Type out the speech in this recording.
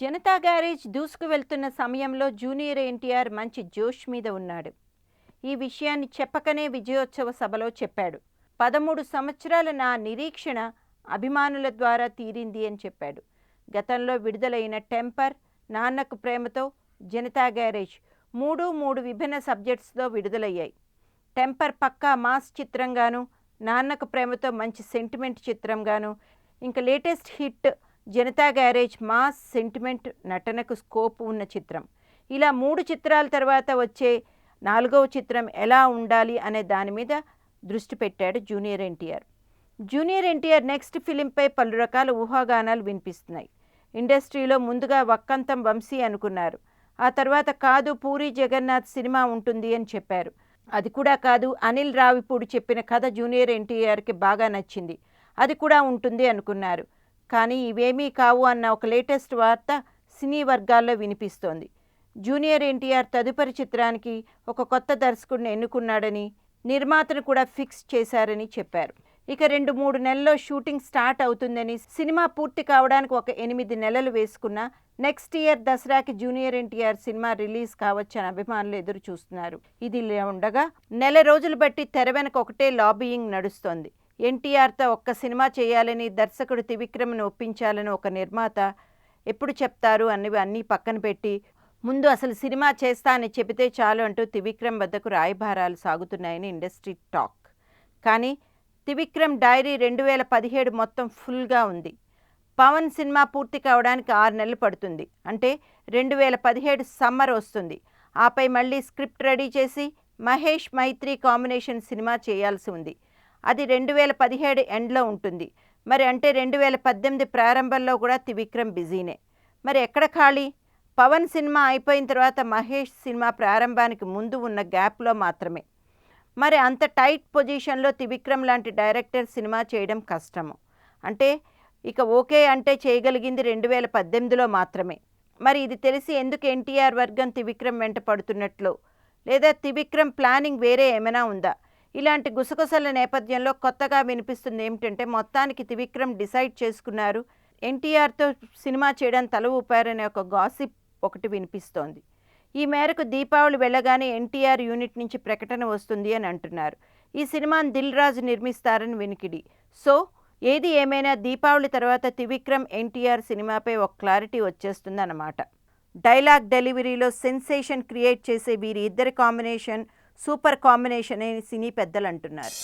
Janata garage దూసుకు వెళ్తున్న సమయంలో జూనియర్ ఎన్టీఆర్ మంచి జోష్ మీద ఉన్నాడు. ఈ విషయాన్ని చెప్పకనే విజయోత్సవ సభలో చెప్పాడు. పదమూడు సంవత్సరాల నా నిరీక్షణ అభిమానుల ద్వారా తీరింది అని చెప్పాడు. గతంలో విడుదలైన టెంపర్ నాన్నకు ప్రేమతో జనతా గ్యారేజ్ మూడు మూడు విభిన్న సబ్జెక్ట్స్తో విడుదలయ్యాయి. టెంపర్ పక్కా మాస్ చిత్రంగాను నాన్నకు ప్రేమతో మంచి సెంటిమెంట్ చిత్రంగాను ఇంకా latest hit Janatha Garage mass sentiment నటనకు స్కోప్ ఉన్న చిత్రం. ఇలా మూడు చిత్రాల తర్వాత వచ్చే నాలుగవ చిత్రం ఎలా ఉండాలి అనే దాని మీద దృష్టి పెట్టాడు junior NTR. Junior NTR next ఫిలింపై పలు రకాల ఊహాగానాలు వినిపిస్తున్నాయి. ఇండస్ట్రీలో ముందుగా వక్కంతం వంశీ అనుకున్నారు. ఆ తర్వాత కాదు పూరి జగన్నాథ్ సినిమా ఉంటుంది అని చెప్పారు. అది కూడా కాదు అనిల్ రావిపూడి చెప్పిన కథ జూనియర్ ఎన్టీఆర్కి బాగా నచ్చింది. అది కూడా ఉంటుంది అనుకున్నారు. కానీ ఇవేమీ కావు అన్న ఒక లేటెస్ట్ వార్త సినీ వర్గాల్లో వినిపిస్తోంది. జూనియర్ ఎన్టీఆర్ తదుపరి చిత్రానికి ఒక కొత్త దర్శకుడిని ఎన్నుకున్నాడని నిర్మాతను కూడా ఫిక్స్ చేశారని చెప్పారు. ఇక రెండు మూడు నెలల్లో షూటింగ్ స్టార్ట్ అవుతుందని సినిమా పూర్తి కావడానికి ఒక ఎనిమిది నెలలు వేసుకున్న నెక్స్ట్ ఇయర్ దసరాకి జూనియర్ ఎన్టీఆర్ సినిమా రిలీజ్ కావచ్చని అభిమానులు ఎదురు చూస్తున్నారు ఇది ఉండగా నెల రోజులు బట్టి తెర వెనక ఒకటే లాబీయింగ్ నడుస్తోంది. ఎన్టీఆర్తో ఒక్క సినిమా చేయాలని దర్శకుడు త్రివిక్రమ్ను ఒప్పించాలని ఒక నిర్మాత ఎప్పుడు చెప్తారు అన్నవి అన్నీ పక్కన పెట్టి ముందు అసలు సినిమా చేస్తా అని చెబితే చాలు అంటూ త్రివిక్రమ్ వద్దకు రాయభారాలు సాగుతున్నాయని ఇండస్ట్రీ టాక్. కానీ త్రివిక్రమ్ డైరీ రెండు వేల పదిహేడు మొత్తం ఫుల్గా ఉంది. పవన్ సినిమా పూర్తి కావడానికి ఆరు నెలలు పడుతుంది. అంటే రెండు వేల పదిహేడు సమ్మర్ వస్తుంది. ఆపై మళ్ళీ స్క్రిప్ట్ రెడీ చేసి మహేష్ మైత్రి కాంబినేషన్ సినిమా చేయాల్సి ఉంది. అది రెండు వేల పదిహేడు ఎండ్లో ఉంటుంది. మరి అంటే రెండు వేల పద్దెనిమిది ప్రారంభంలో కూడా త్రివిక్రమ్ బిజీనే. మరి ఎక్కడ ఖాళీ? పవన్ సినిమా అయిపోయిన తర్వాత మహేష్ సినిమా ప్రారంభానికి ముందు ఉన్న గ్యాప్లో మాత్రమే. మరి అంత టైట్ పొజిషన్లో త్రివిక్రమ్ లాంటి డైరెక్టర్ సినిమా చేయడం కష్టము. అంటే ఇక ఓకే అంటే చేయగలిగింది రెండు వేల పద్దెనిమిదిలో మాత్రమే. మరి ఇది తెలిసి ఎందుకు ఎన్టీఆర్ వర్గం త్రివిక్రమ్ వెంట పడుతున్నట్లు? లేదా త్రివిక్రమ్ ప్లానింగ్ వేరే ఏమైనా ఉందా? ఇలాంటి గుసగుసల నేపథ్యంలో కొత్తగా వినిపిస్తుంది ఏమిటంటే మొత్తానికి త్రివిక్రమ్ డిసైడ్ చేసుకున్నారు. ఎన్టీఆర్తో సినిమా చేయడం తల ఊపారనే ఒక గాసిప్ ఒకటి వినిపిస్తోంది. ఈ మేరకు దీపావళి వెళ్ళగానే ఎన్టీఆర్ యూనిట్ నుంచి ప్రకటన వస్తుంది అని అంటున్నారు. ఈ సినిమాను దిల్ రాజు నిర్మిస్తారని వినికిడి. సో ఏది ఏమైనా దీపావళి తర్వాత త్రివిక్రమ్ ఎన్టీఆర్ సినిమాపై ఒక క్లారిటీ వచ్చేస్తుందన్నమాట. డైలాగ్ డెలివరీలో సెన్సేషన్ క్రియేట్ చేసే వీరి ఇద్దరి కాంబినేషన్ సూపర్ కాంబినేషన్ అని సినీ పెద్దలు అంటున్నారు